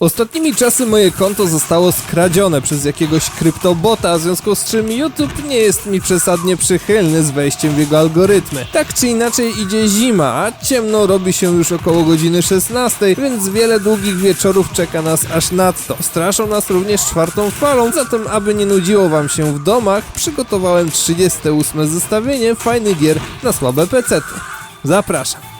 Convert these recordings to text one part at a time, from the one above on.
Ostatnimi czasy moje konto zostało skradzione przez jakiegoś kryptobota, w związku z czym YouTube nie jest mi przesadnie przychylny z wejściem w jego algorytmy. Tak czy inaczej idzie zima, a ciemno robi się już około godziny 16, więc wiele długich wieczorów czeka nas aż nadto. Straszą nas również czwartą falą, zatem aby nie nudziło wam się w domach, przygotowałem 38 zestawienie fajnych gier na słabe pecety. Zapraszam.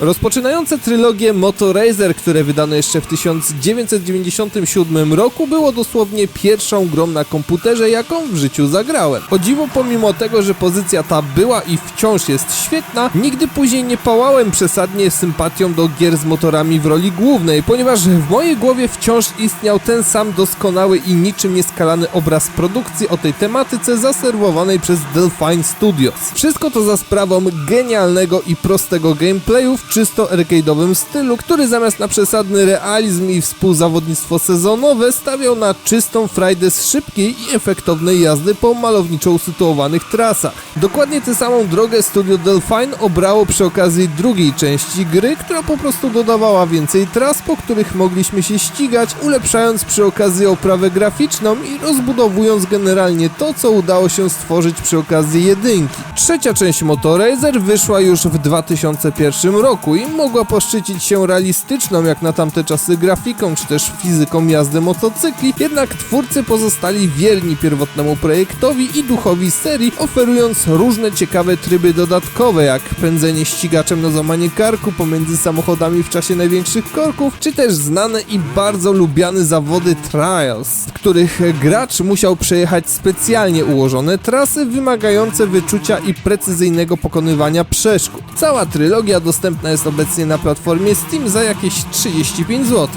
Rozpoczynające trylogię Motorazer, które wydano jeszcze w 1997 roku, było dosłownie pierwszą grą na komputerze, jaką w życiu zagrałem. O dziwo, pomimo tego, że pozycja ta była i wciąż jest świetna, nigdy później nie pałałem przesadnie sympatią do gier z motorami w roli głównej, ponieważ w mojej głowie wciąż istniał ten sam doskonały i niczym nieskalany obraz produkcji o tej tematyce zaserwowanej przez Delphine Studios. Wszystko to za sprawą genialnego i prostego gameplayu w czysto arcade'owym stylu, który zamiast na przesadny realizm i współzawodnictwo sezonowe stawiał na czystą frajdę z szybkiej i efektownej jazdy po malowniczo usytuowanych trasach. Dokładnie tę samą drogę studio Delphine obrało przy okazji drugiej części gry, która po prostu dodawała więcej tras, po których mogliśmy się ścigać, ulepszając przy okazji oprawę graficzną i rozbudowując generalnie to, co udało się stworzyć przy okazji jedynki. Trzecia część Motorazer wyszła już w 2001 roku i mogła poszczycić się realistyczną jak na tamte czasy grafiką czy też fizyką jazdy motocykli, jednak twórcy pozostali wierni pierwotnemu projektowi i duchowi serii, oferując różne ciekawe tryby dodatkowe, jak pędzenie ścigaczem na złamanie karku pomiędzy samochodami w czasie największych korków, czy też znane i bardzo lubiane zawody Trials, w których gracz musiał przejechać specjalnie ułożone trasy wymagające wyczucia i precyzyjnego pokonywania przeszkód. Cała trylogia dostępna jest obecnie na platformie Steam za jakieś 35 zł.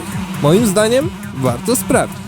Moim zdaniem warto sprawdzić.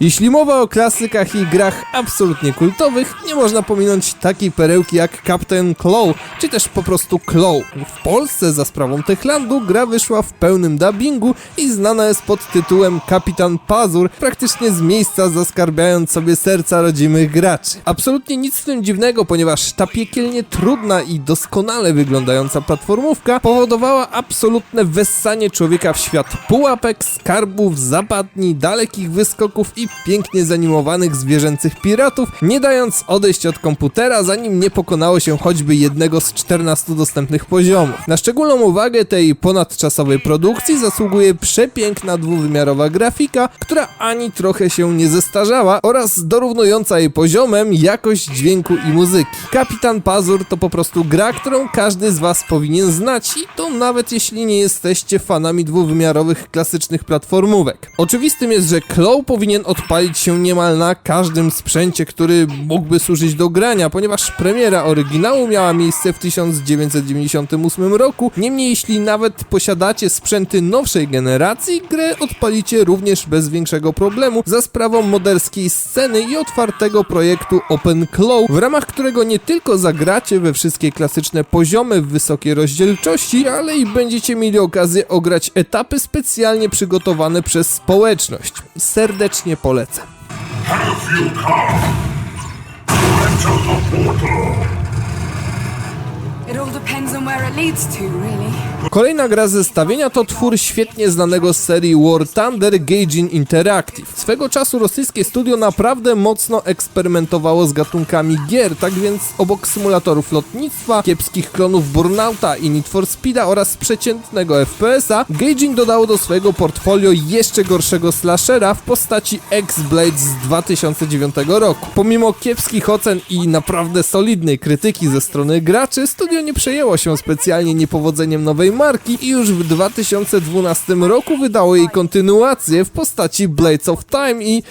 Jeśli mowa o klasykach i grach absolutnie kultowych, nie można pominąć takiej perełki jak Captain Claw, czy też po prostu Claw. W Polsce za sprawą Techlandu gra wyszła w pełnym dubbingu i znana jest pod tytułem Kapitan Pazur, praktycznie z miejsca zaskarbiając sobie serca rodzimych graczy. Absolutnie nic w tym dziwnego, ponieważ ta piekielnie trudna i doskonale wyglądająca platformówka powodowała absolutne wessanie człowieka w świat pułapek, skarbów, zapadni, dalekich wyskoków i pięknie zanimowanych zwierzęcych piratów, nie dając odejść od komputera, zanim nie pokonało się choćby jednego z 14 dostępnych poziomów. Na szczególną uwagę tej ponadczasowej produkcji zasługuje przepiękna dwuwymiarowa grafika, która ani trochę się nie zestarzała oraz dorównująca jej poziomem jakość dźwięku i muzyki. Kapitan Pazur to po prostu gra, którą każdy z was powinien znać i to nawet jeśli nie jesteście fanami dwuwymiarowych klasycznych platformówek. Oczywistym jest, że Claw powinien odpalić się niemal na każdym sprzęcie, który mógłby służyć do grania, ponieważ premiera oryginału miała miejsce w 1998 roku. Niemniej, jeśli nawet posiadacie sprzęty nowszej generacji, grę odpalicie również bez większego problemu za sprawą moderskiej sceny i otwartego projektu Open Claw, w ramach którego nie tylko zagracie we wszystkie klasyczne poziomy w wysokiej rozdzielczości, ale i będziecie mieli okazję ograć etapy specjalnie przygotowane przez społeczność. Serdecznie polecam. Have you come? The portal! Kolejna gra zestawienia to twór świetnie znanego z serii War Thunder Gaijin Interactive. Swego czasu rosyjskie studio naprawdę mocno eksperymentowało z gatunkami gier, tak więc obok symulatorów lotnictwa, kiepskich klonów Burnouta i Need for Speeda oraz przeciętnego FPS-a, Gaijin dodało do swojego portfolio jeszcze gorszego slashera w postaci X-Blade z 2009 roku. Pomimo kiepskich ocen i naprawdę solidnej krytyki ze strony graczy, studio nie przejęło się specjalnie niepowodzeniem nowej marki i już w 2012 roku wydało jej kontynuację w postaci Blades of Time i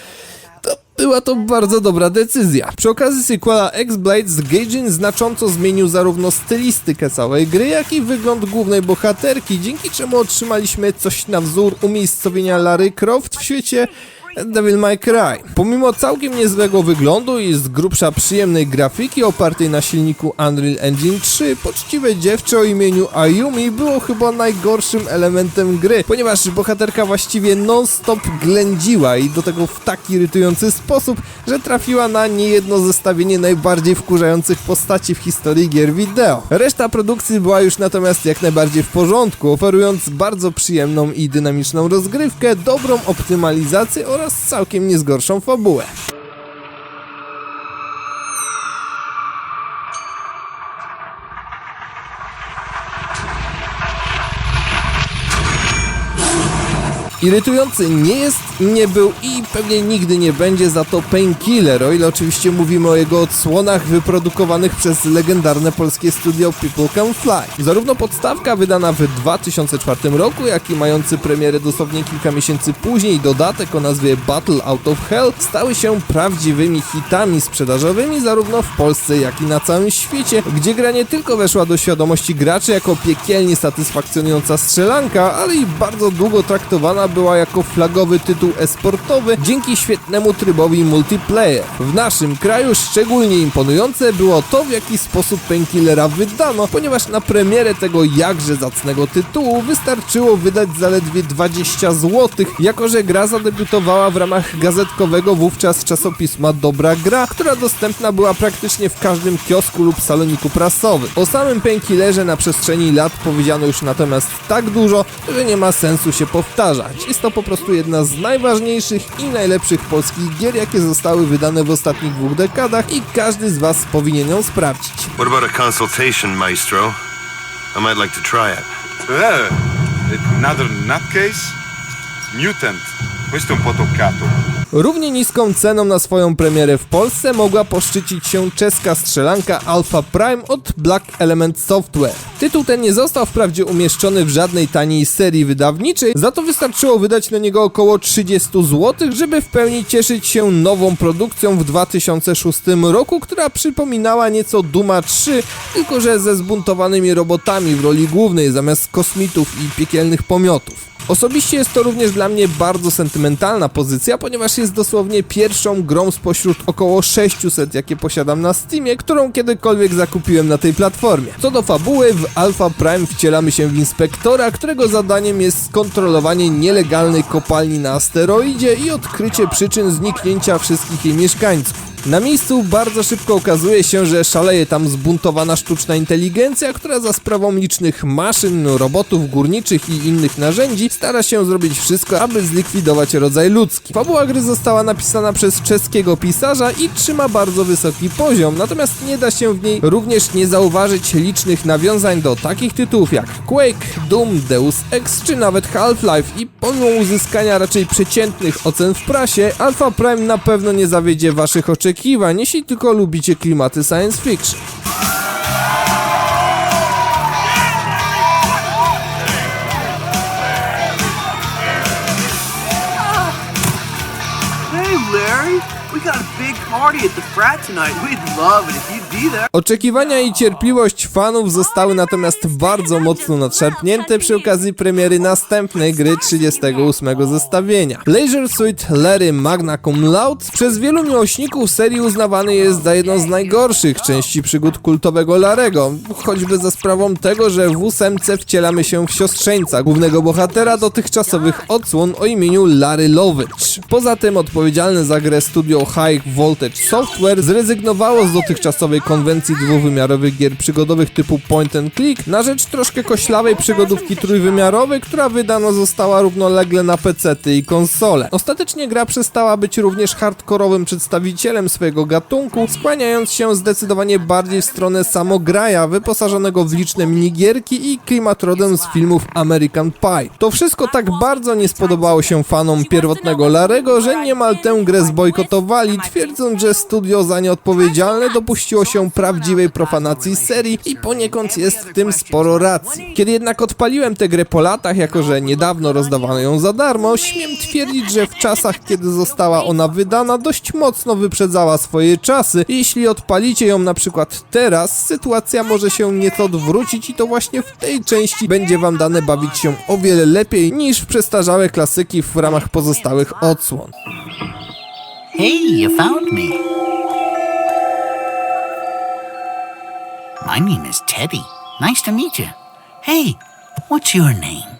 to była to bardzo dobra decyzja. Przy okazji sequela X-Blades Gaijin znacząco zmienił zarówno stylistykę całej gry, jak i wygląd głównej bohaterki, dzięki czemu otrzymaliśmy coś na wzór umiejscowienia Lary Croft w świecie Devil May Cry. Pomimo całkiem niezłego wyglądu i z grubsza przyjemnej grafiki opartej na silniku Unreal Engine 3, poczciwe dziewczę o imieniu Ayumi było chyba najgorszym elementem gry, ponieważ bohaterka właściwie non-stop ględziła i do tego w tak irytujący sposób, że trafiła na niejedno zestawienie najbardziej wkurzających postaci w historii gier wideo. Reszta produkcji była już natomiast jak najbardziej w porządku, oferując bardzo przyjemną i dynamiczną rozgrywkę, dobrą optymalizację oraz całkiem niezgorszą fabułę. Irytujący nie jest, nie był i pewnie nigdy nie będzie za to Painkiller, o ile oczywiście mówimy o jego odsłonach wyprodukowanych przez legendarne polskie studio People Can Fly. Zarówno podstawka wydana w 2004 roku, jak i mający premierę dosłownie kilka miesięcy później dodatek o nazwie Battle Out of Hell stały się prawdziwymi hitami sprzedażowymi zarówno w Polsce, jak i na całym świecie, gdzie gra nie tylko weszła do świadomości graczy jako piekielnie satysfakcjonująca strzelanka, ale i bardzo długo traktowana była jako flagowy tytuł esportowy dzięki świetnemu trybowi multiplayer. W naszym kraju szczególnie imponujące było to, w jaki sposób Painkillera wydano, ponieważ na premierę tego jakże zacnego tytułu wystarczyło wydać zaledwie 20 zł, jako że gra zadebiutowała w ramach gazetkowego wówczas czasopisma Dobra Gra, która dostępna była praktycznie w każdym kiosku lub saloniku prasowym. O samym Painkillerze na przestrzeni lat powiedziano już natomiast tak dużo, że nie ma sensu się powtarzać. Jest to po prostu jedna z najważniejszych i najlepszych polskich gier, jakie zostały wydane w ostatnich dwóch dekadach i każdy z Was powinien ją sprawdzić. What about a consultation, Maestro? I might like to try it. Eh, another nutcase? Mutant. Po'. Równie niską ceną na swoją premierę w Polsce mogła poszczycić się czeska strzelanka Alpha Prime od Black Element Software. Tytuł ten nie został wprawdzie umieszczony w żadnej taniej serii wydawniczej, za to wystarczyło wydać na niego około 30 zł, żeby w pełni cieszyć się nową produkcją w 2006 roku, która przypominała nieco Duma 3, tylko że ze zbuntowanymi robotami w roli głównej zamiast kosmitów i piekielnych pomiotów. Osobiście jest to również dla mnie bardzo sentymentalna pozycja, ponieważ jest dosłownie pierwszą grą spośród około 600, jakie posiadam na Steamie, którą kiedykolwiek zakupiłem na tej platformie. Co do fabuły, w Alpha Prime wcielamy się w inspektora, którego zadaniem jest skontrolowanie nielegalnej kopalni na asteroidzie i odkrycie przyczyn zniknięcia wszystkich jej mieszkańców. Na miejscu bardzo szybko okazuje się, że szaleje tam zbuntowana sztuczna inteligencja, która za sprawą licznych maszyn, robotów górniczych i innych narzędzi stara się zrobić wszystko, aby zlikwidować rodzaj ludzki. Fabuła gry została napisana przez czeskiego pisarza i trzyma bardzo wysoki poziom, natomiast nie da się w niej również nie zauważyć licznych nawiązań do takich tytułów jak Quake, Doom, Deus Ex czy nawet Half-Life i pomimo uzyskania raczej przeciętnych ocen w prasie, Alpha Prime na pewno nie zawiedzie waszych oczekiwań, jeśli tylko lubicie klimaty science fiction. Hey, Larry. We got a big party at the frat tonight. We'd love it if you'd. Oczekiwania i cierpliwość fanów zostały natomiast bardzo mocno nadszarpnięte przy okazji premiery następnej gry 38 zestawienia. Leisure Suit Larry Magna Cum Laude przez wielu miłośników serii uznawany jest za jedną z najgorszych części przygód kultowego Larego, choćby za sprawą tego, że w ósemce wcielamy się w siostrzeńca głównego bohatera dotychczasowych odsłon o imieniu Larry Lovitch. Poza tym odpowiedzialne za grę studio High Voltage Software zrezygnowało z dotychczasowej konwencji dwuwymiarowych gier przygodowych typu point and click na rzecz troszkę koślawej przygodówki trójwymiarowej, która wydana została równolegle na PC-ty i konsole. Ostatecznie gra przestała być również hardkorowym przedstawicielem swojego gatunku, skłaniając się zdecydowanie bardziej w stronę samograja wyposażonego w liczne minigierki i klimatrodem z filmów American Pie. To wszystko tak bardzo nie spodobało się fanom pierwotnego Larego, że niemal tę grę zbojkotowali, twierdząc, że studio za nie odpowiedzialne dopuściło się prawdziwej profanacji serii i poniekąd jest w tym sporo racji. Kiedy jednak odpaliłem tę grę po latach, jako że niedawno rozdawano ją za darmo, śmiem twierdzić, że w czasach, kiedy została ona wydana, dość mocno wyprzedzała swoje czasy. Jeśli odpalicie ją na przykład teraz, sytuacja może się nieco odwrócić i to właśnie w tej części będzie wam dane bawić się o wiele lepiej niż w przestarzałe klasyki w ramach pozostałych odsłon. Hey, you found me. My name is Teddy. Nice to meet you. Hey, what's your name?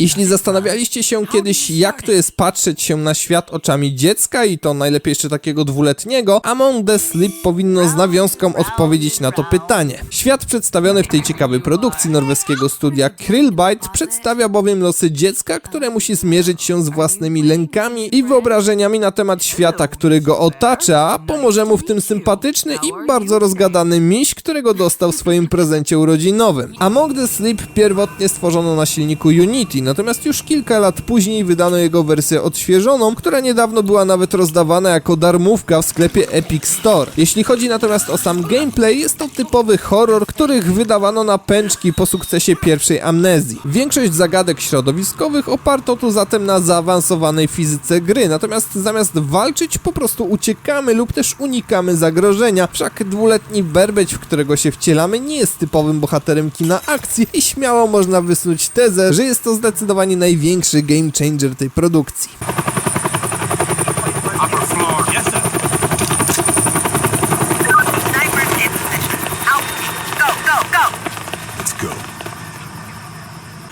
Jeśli zastanawialiście się kiedyś, jak to jest patrzeć się na świat oczami dziecka i to najlepiej jeszcze takiego dwuletniego, Among the Sleep powinno z nawiązką odpowiedzieć na to pytanie. Świat przedstawiony w tej ciekawej produkcji norweskiego studia Krillbite przedstawia bowiem losy dziecka, które musi zmierzyć się z własnymi lękami i wyobrażeniami na temat świata, który go otacza, a pomoże mu w tym sympatyczny i bardzo rozgadany miś, którego dostał w swoim prezencie urodzinowym. Among the Sleep pierwotnie stworzono na silniku Unity, natomiast już kilka lat później wydano jego wersję odświeżoną, która niedawno była nawet rozdawana jako darmówka w sklepie Epic Store. Jeśli chodzi natomiast o sam gameplay, jest to typowy horror, których wydawano na pęczki po sukcesie pierwszej amnezji. Większość zagadek środowiskowych oparto tu zatem na zaawansowanej fizyce gry, natomiast zamiast walczyć po prostu uciekamy lub też unikamy zagrożenia, wszak dwuletni berbeć, w którego się wcielamy nie jest typowym bohaterem kina akcji i śmiało można wysnuć tezę, że jest to zdecydowanie największy game changer tej produkcji.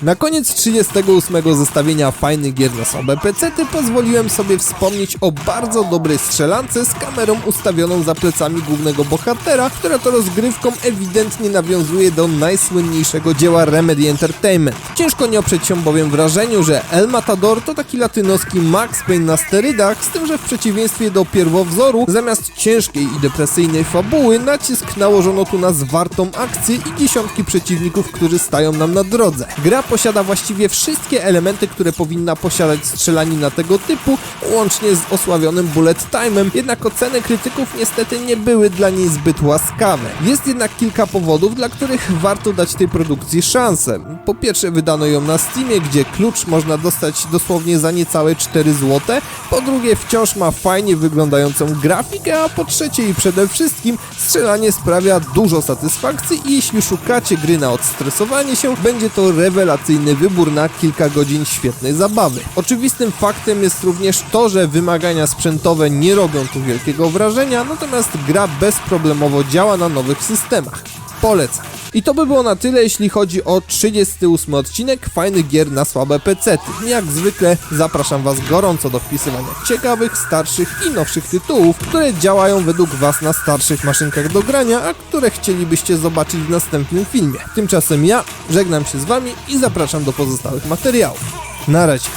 Na koniec 38 zestawienia fajnych gier na słabe pecety pozwoliłem sobie wspomnieć o bardzo dobrej strzelance z kamerą ustawioną za plecami głównego bohatera, która to rozgrywką ewidentnie nawiązuje do najsłynniejszego dzieła Remedy Entertainment. Ciężko nie oprzeć się bowiem wrażeniu, że El Matador to taki latynoski Max Payne na sterydach, z tym, że w przeciwieństwie do pierwowzoru, zamiast ciężkiej i depresyjnej fabuły, nacisk nałożono tu na zwartą akcję i dziesiątki przeciwników, którzy stają nam na drodze. Gra posiada właściwie wszystkie elementy, które powinna posiadać strzelanina tego typu, łącznie z osławionym bullet time'em, jednak oceny krytyków niestety nie były dla niej zbyt łaskawe. Jest jednak kilka powodów, dla których warto dać tej produkcji szansę. Po pierwsze wydano ją na Steamie, gdzie klucz można dostać dosłownie za niecałe 4 zł, po drugie wciąż ma fajnie wyglądającą grafikę, a po trzecie i przede wszystkim strzelanie sprawia dużo satysfakcji i jeśli szukacie gry na odstresowanie się, będzie to rewelacyjny wybór na kilka godzin świetnej zabawy. Oczywistym faktem jest również to, że wymagania sprzętowe nie robią tu wielkiego wrażenia, natomiast gra bezproblemowo działa na nowych systemach. Polecam. I to by było na tyle, jeśli chodzi o 38 odcinek fajnych gier na słabe pecety. Jak zwykle zapraszam Was gorąco do wpisywania ciekawych, starszych i nowszych tytułów, które działają według Was na starszych maszynkach do grania, a które chcielibyście zobaczyć w następnym filmie. Tymczasem ja żegnam się z Wami i zapraszam do pozostałych materiałów. Na razie.